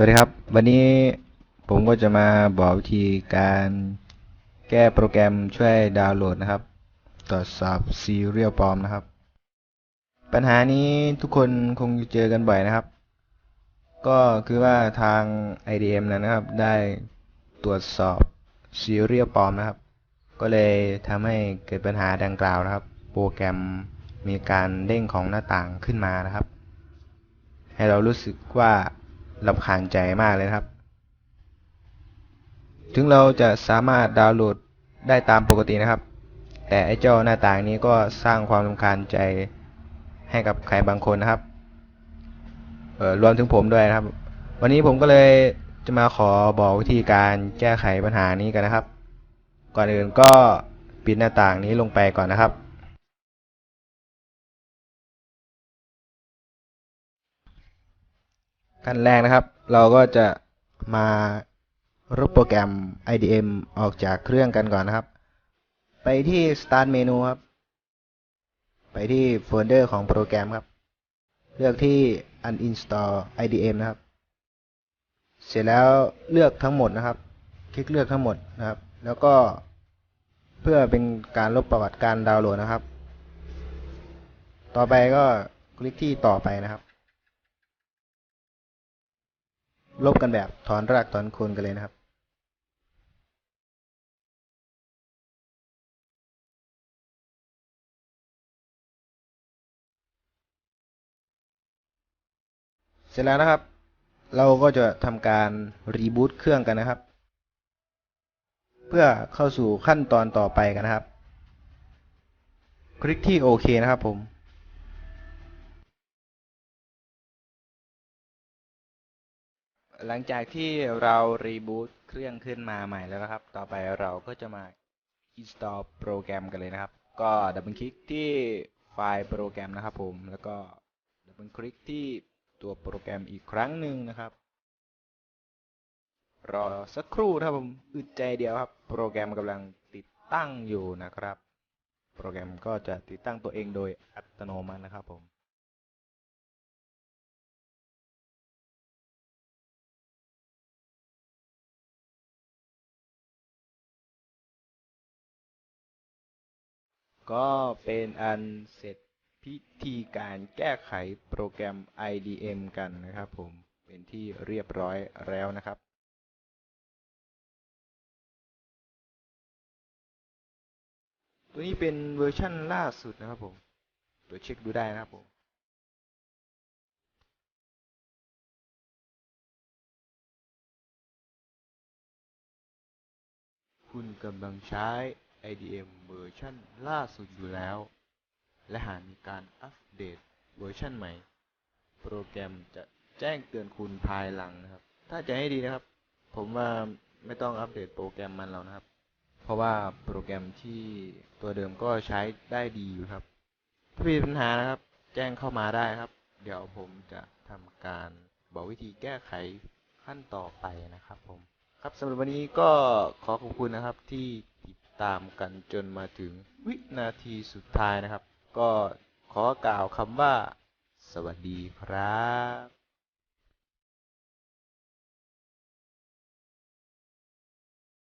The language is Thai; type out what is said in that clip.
วัสดีครับ วันนี้ผมก็จะมาบอกวิธีการแก้โปรแกรมช่วยดาวน์โหลดนะครับ ตรวจสอบซีเรียลปลอมนะครับ ปัญหานี้ทุกคนคงเจอกันบ่อยนะครับ ก็คือว่าทาง IDM นะครับ ได้ตรวจสอบซีเรียลปลอมนะครับ ก็เลยทำให้เกิดปัญหาดังกล่าวนะครับ โปรแกรมมีการเด้งของหน้าต่างขึ้นมานะครับ ให้เรารู้สึกว่า ลำคาญใจมากเลยครับ ถึงเราจะสามารถดาวน์โหลดได้ตามปกตินะครับ แต่ไอ้เจ้าหน้าต่างนี้ก็สร้างความลำคาญใจให้กับใครบางคนนะครับเออรวมถึงผมด้วยนะครับ วันนี้ผมก็เลยจะมาขอบอกวิธีการแก้ไขปัญหานี้กันนะครับ ก่อนอื่นก็ปิดหน้าต่างนี้ลงไปก่อนนะครับ ขั้นแรกนะครับ เราก็จะมาลบโปรแกรม IDM ออกจากเครื่องกันก่อนนะครับ ไปที่ Start Menu ครับ ไปที่โฟลเดอร์ของโปรแกรมครับ เลือกที่ Uninstall IDM นะครับ เสร็จแล้วเลือกทั้งหมดนะครับ คลิกเลือกทั้งหมดนะครับ แล้วก็เพื่อเป็นการลบประวัติการดาวน์โหลดนะครับ ต่อไปก็คลิกที่ต่อไปนะครับ ลบกันแบบถอนรากถอนโคนกันเลยนะครับเสร็จแล้วนะครับ เราก็จะทำการรีบูตเครื่องกันนะครับ เพื่อเข้าสู่ขั้นตอนต่อไปกันนะครับ คลิกที่โอเคนะครับผม หลังจากที่เรารีบูตเครื่องขึ้นมาใหม่แล้วนะครับ ต่อไปเราก็จะมา install โปรแกรมกันเลยนะครับ ก็ดับเบิลคลิกที่ไฟล์โปรแกรมนะครับผม แล้วก็ดับเบิลคลิกที่ตัวโปรแกรมอีกครั้งหนึ่งนะครับ รอสักครู่นะครับผมอึดใจเดียวครับ โปรแกรมกำลังติดตั้งอยู่นะครับ โปรแกรมก็จะติดตั้งตัวเองโดยอัตโนมัตินะครับผม ก็เป็นอันเสร็จพิธีการแก้ไขโปรแกรม IDM กันนะครับผมเป็นที่เรียบร้อยแล้วนะครับตัวนี้เป็นเวอร์ชั่นล่าสุดนะครับผมเดี๋ยวเช็คดูได้นะครับผมคุณกำลังใช้ IDM เวอร์ชันล่าสุดอยู่แล้ว และหากมีการอัปเดตเวอร์ชันใหม่ โปรแกรมจะแจ้งเตือนคุณภายหลังนะครับ ถ้าจะให้ดีนะครับ ผมว่าไม่ต้องอัปเดตโปรแกรมมันแล้วนะครับ เพราะว่าโปรแกรมที่ตัวเดิมก็ใช้ได้ดีอยู่ครับ ถ้ามีปัญหานะครับ แจ้งเข้ามาได้ครับ เดี๋ยวผมจะทำการบอกวิธีแก้ไขขั้นต่อไปนะครับผม ครับสำหรับวันนี้ก็ขอขอบคุณนะครับที่ ตามกันจนมาถึงวินาทีสุดท้ายนะครับ ก็ขอกล่าวคำว่า สวัสดีครับ